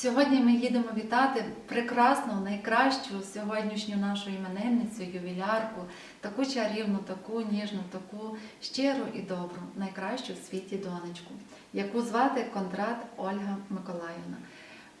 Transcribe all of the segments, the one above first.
Сьогодні ми їдемо вітати прекрасну, найкращу сьогоднішню нашу іменинницю, ювілярку, таку чарівну, таку ніжну, таку щиру і добру, найкращу в світі донечку, яку звати Кондрат Ольга Миколаївна.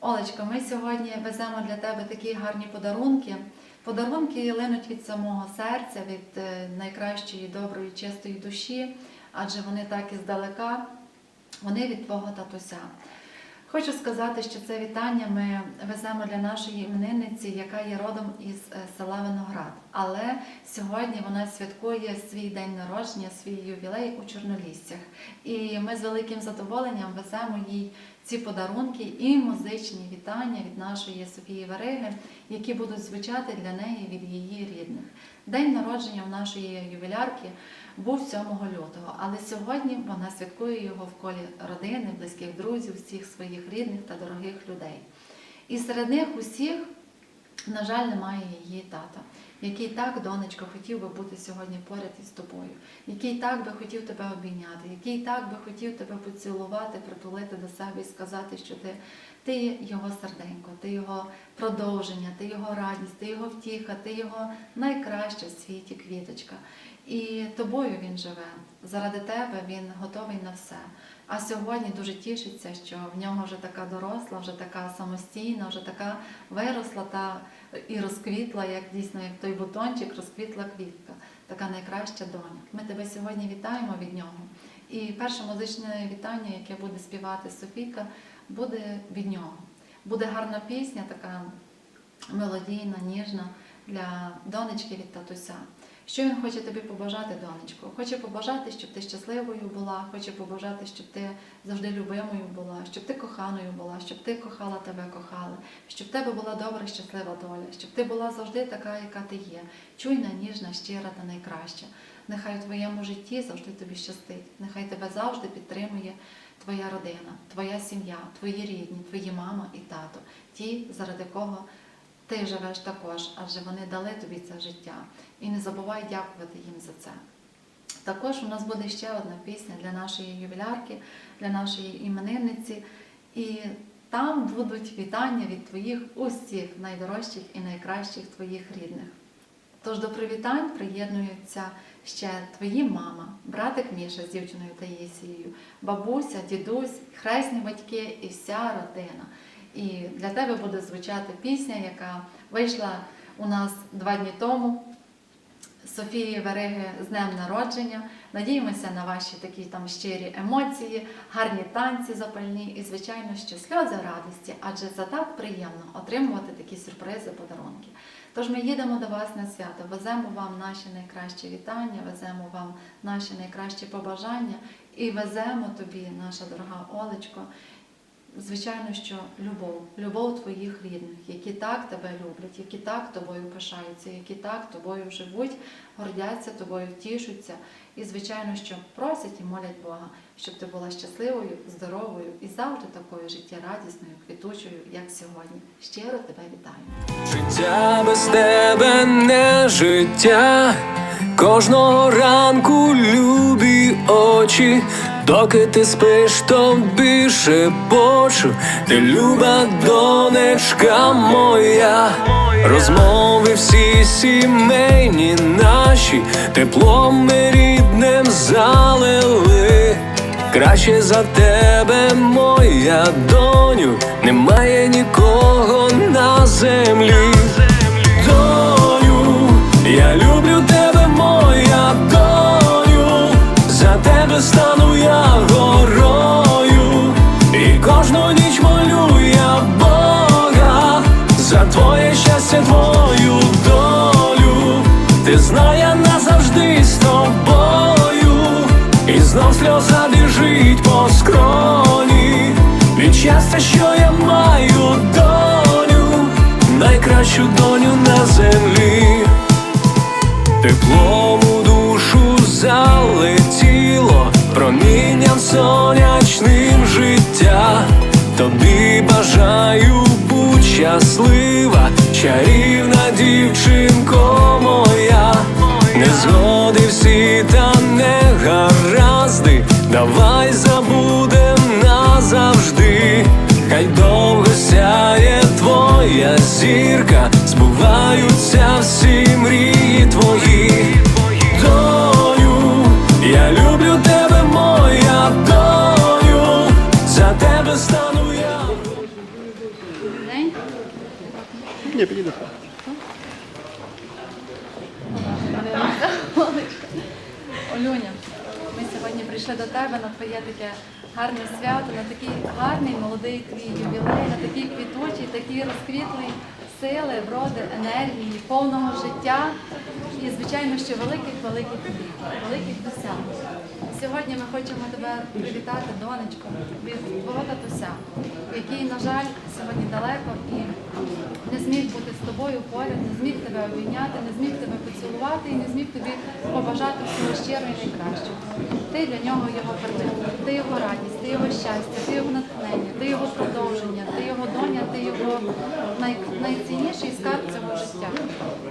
Олечко, ми сьогодні веземо для тебе такі гарні подарунки. Подарунки линуть від самого серця, від е, найкращої, доброї, чистої душі, адже вони так і здалека, вони від твого татуся. Хочу сказати, що це вітання ми веземо для нашої іменинниці, яка є родом із е, села Виноград. Але сьогодні вона святкує свій день народження, свій ювілей у Чорноліссях. І ми з великим задоволенням веземо їй ці подарунки і музичні вітання від нашої Софії Вариги, які будуть звучати для неї від її рідних. День народження у нашої ювілярки був 7 лютого, але сьогодні вона святкує його в колі родини, близьких друзів, всіх своїх рідних та дорогих людей. І серед них усіх, на жаль, немає її тата, який так, донечко, хотів би бути сьогодні поряд із тобою, який так би хотів тебе обійняти, який так би хотів тебе поцілувати, притулити до себе і сказати, що ти, ти його серденько, ти його продовження, ти його радість, ти його втіха, ти його найкраща в світі квіточка. І тобою він живе. Заради тебе він готовий на все. А сьогодні дуже тішиться, що в нього вже така доросла, вже така самостійна, вже така виросла та і розквітла, як дійсно, як той бутончик, розквітла квітка, така найкраща доня. Ми тебе сьогодні вітаємо від нього. І перше музичне вітання, яке буде співати Софійка, буде від нього. Буде гарна пісня, така мелодійна, ніжна для донечки від татуся. Що він хоче тобі побажати, донечко? Хоче побажати, щоб ти щасливою була, хоче побажати, щоб ти завжди любимою була, щоб ти коханою була, щоб ти кохала тебе, кохали, щоб в тебе була добра, щаслива доля, щоб ти була завжди така, яка ти є, чуйна, ніжна, щира та найкраща. Нехай у твоєму житті завжди тобі щастить, нехай тебе завжди підтримує твоя родина, твоя сім'я, твої рідні, твої мама і тато, ті, заради кого ти живеш також, адже вони дали тобі це життя. І не забувай дякувати їм за це. Також у нас буде ще одна пісня для нашої ювілярки, для нашої іменинниці. І там будуть вітання від твоїх усіх найдорожчих і найкращих твоїх рідних. Тож до привітань приєднуються ще твої мама, братик Міша з дівчиною Таїсією, бабуся, дідусь, хресні батьки і вся родина. І для тебе буде звучати пісня, яка вийшла у нас два дні тому. Софії Вериги з днем народження. Надіємося на ваші такі там щирі емоції, гарні танці запальні і, звичайно, що сльози радості, адже це так приємно отримувати такі сюрпризи, подарунки. Тож ми їдемо до вас на свято, веземо вам наші найкращі вітання, веземо вам наші найкращі побажання і веземо тобі, наша дорога Олечко, Звичайно, що любов, любов твоїх рідних, які так тебе люблять, які так тобою пишаються, які так тобою живуть, гордяться тобою, тішуться. І, звичайно, що просять і молять Бога, щоб ти була щасливою, здоровою і завжди такою життєрадісною, квітучою, як сьогодні. Щиро тебе вітаю. Життя без тебе не життя. Кожного ранку любі очі, доки ти спиш, тобі шепочу, ти люба донечка моя, розмови всі сімейні наші, теплом ми рідним залили. Краще за тебе, моя доню, немає нікого на землі. Стану я горою, і кожну ніч молю я Бога, за твоє щастя, твою долю, ти знай, я назавжди з тобою, і знов сльоза біжить по скроні, від щастя, що я маю доню, найкращу доню на землі. Теплом у душу залетіло, промінням сонячним життя. Тобі бажаю будь щаслива, чарівна дівчинко моя, незгоди всі та негаразди, давай забудем назавжди, хай довго сяє твоя зірка, збуваються всі мрії твої. Твоє таке гарне свято, на такий гарний молодий твій ювілей, на такий квітучий, такий розквітлий сили, вроди, енергії, повного життя і, звичайно, ще великих, великих мрій, великих досягнень. Сьогодні ми хочемо тебе привітати, донечко, від твого татуся, який, на жаль, сьогодні далеко зміг бути з тобою поряд, не зміг тебе обійняти, не зміг тебе поцілувати і не зміг тобі побажати всього щиро і найкращого. Ти для нього його перлина, ти його радість, ти його щастя, ти його натхнення, ти його продовження, ти його доня, ти його най... найцінніший скарб цього життя.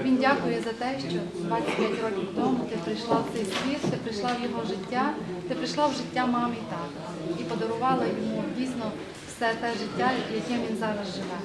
Він дякує за те, що 25 років тому ти прийшла в цей світ, ти прийшла в його життя, ти прийшла в життя мами і тата і подарувала йому дійсно все те життя, яким він зараз живе.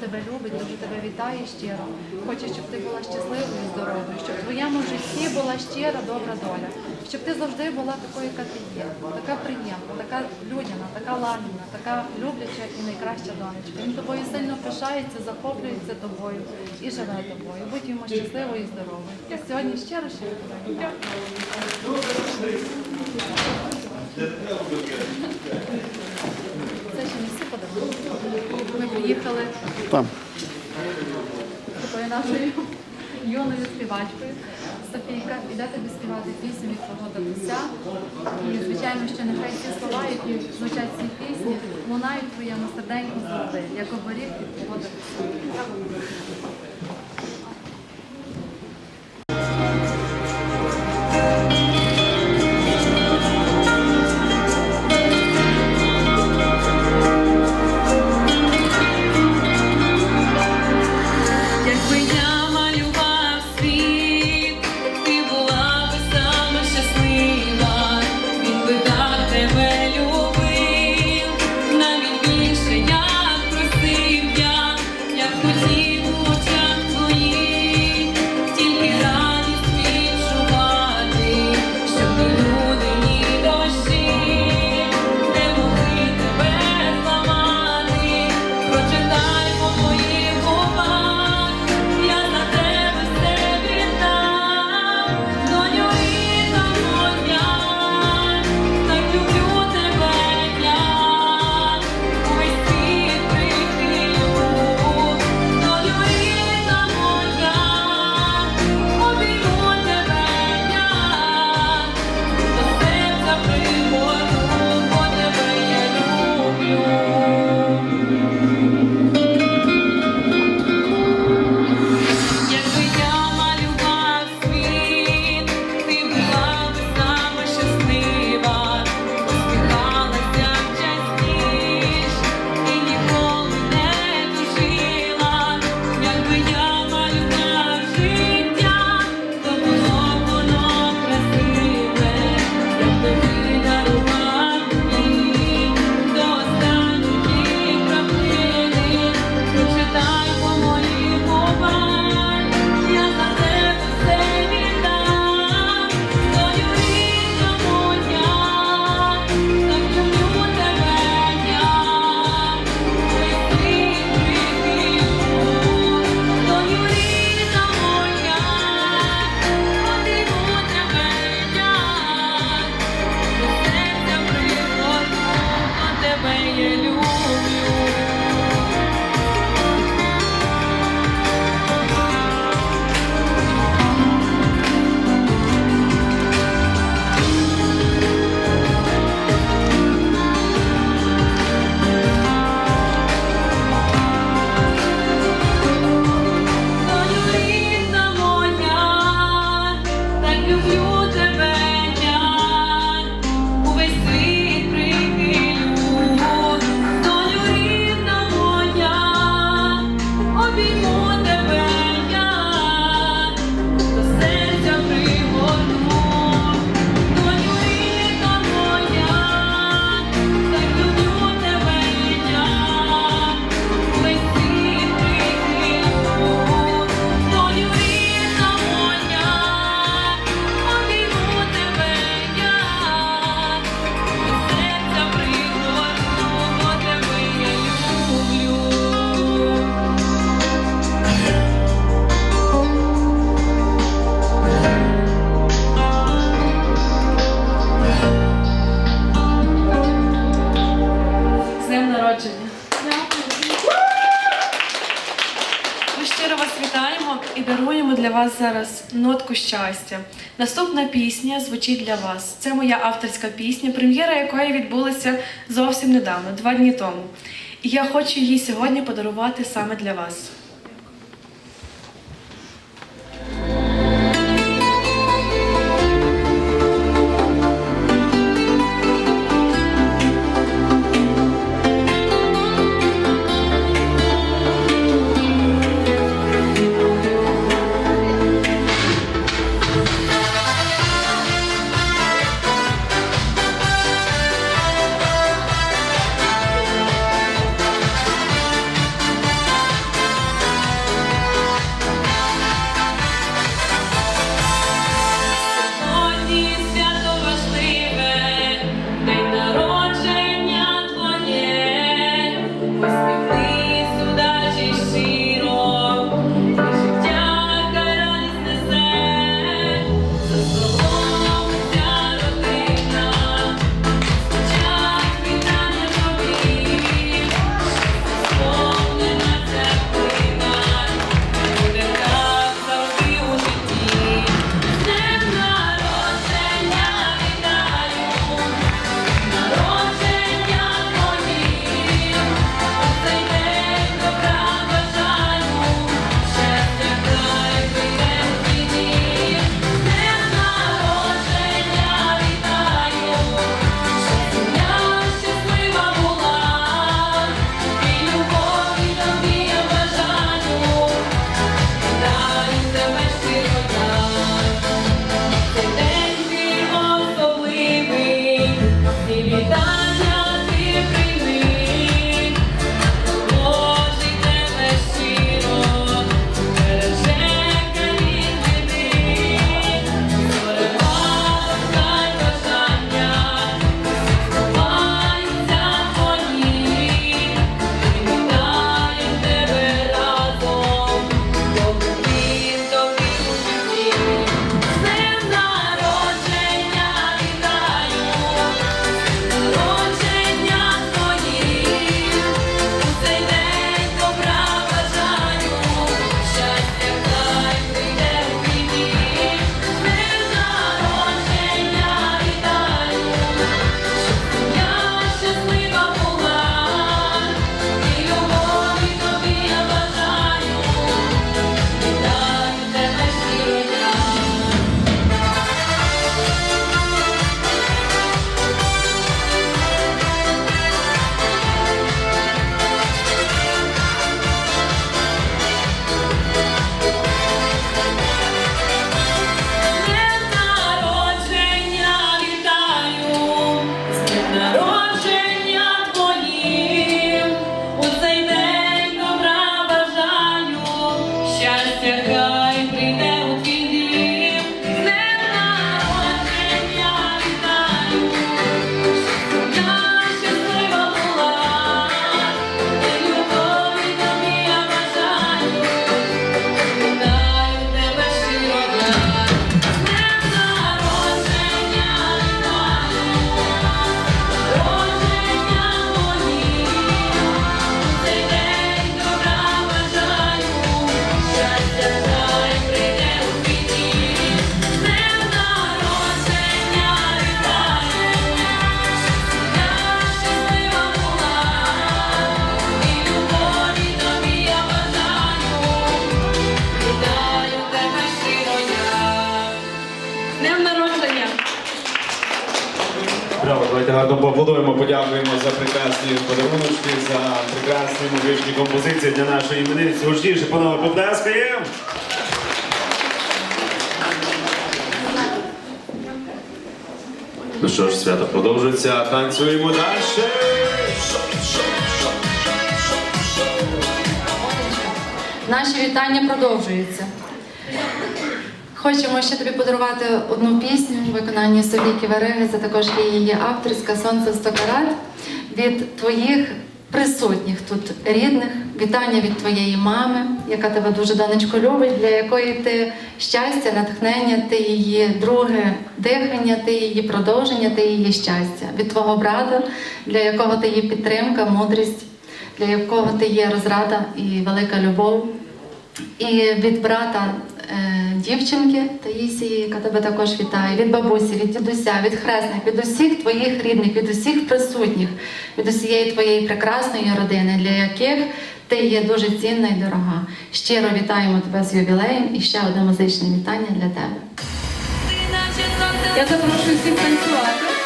Тебе любить, дуже тебе вітає щиро. Хоче, щоб ти була щасливою і здоровою, щоб в твоєму житті була щира, добра доля, щоб ти завжди була такою, яка ти є, така приємна, така людяна, така лагідна, така любляча і найкраща донечка. Він тобою сильно пишається, захоплюється тобою і живе тобою. Будь йому щасливою і здоровою. Я сьогодні щиро щиро тебе Ми приїхали Там. такою нашою юною співачкою. Софійка, іде тобі співати пісню від твого татуся. І, звичайно, що нехай ці слова, які звучать ці пісні, лунають в твоєму серденьку завжди, як оберіг від твого до Якби люблю. Зараз нотку щастя. Наступна пісня звучить для вас. Це моя авторська пісня, прем'єра якої відбулася зовсім недавно, два дні тому. І я хочу її сьогодні подарувати саме для вас. Прекрасні музичні композиції для нашої імениці. Гучніше, панове, поплескаємо! Ну що ж, свято продовжується, танцюємо далі. Наші вітання продовжуються. Хочемо ще тобі подарувати одну пісню в виконанні Софійки Вариги. Це також є її авторська Сонце в сто карат» від твоїх присутніх тут рідних. Вітання від твоєї мами, яка тебе дуже донечко любить, для якої ти щастя, натхнення, ти її друге дихання, ти її продовження, ти її щастя. Від твого брата, для якого ти є підтримка, мудрість. для якого ти є розрада і велика любов. І від брата дівчинки Таїсії, яка тебе також вітає, від бабусі, від дідуся, від хресних, від усіх твоїх рідних, від усіх присутніх, від усієї твоєї прекрасної родини, для яких ти є дуже цінна і дорога. Щиро вітаємо тебе з ювілеєм і ще одне музичне вітання для тебе. Я запрошую всіх танцювати.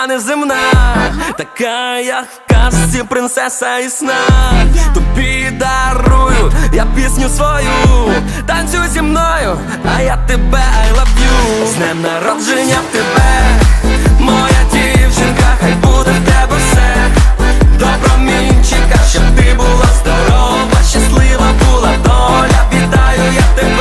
вона неземна, така, як в казці принцеса і сна. Тобі дарую, я пісню свою, танцюй зі мною, а я тебе, I love you З днем народження в тебе, моя дівчинка, хай буде в тебе все. Добро мінчика, щоб ти була здорова, щаслива була доля, вітаю, я тебе.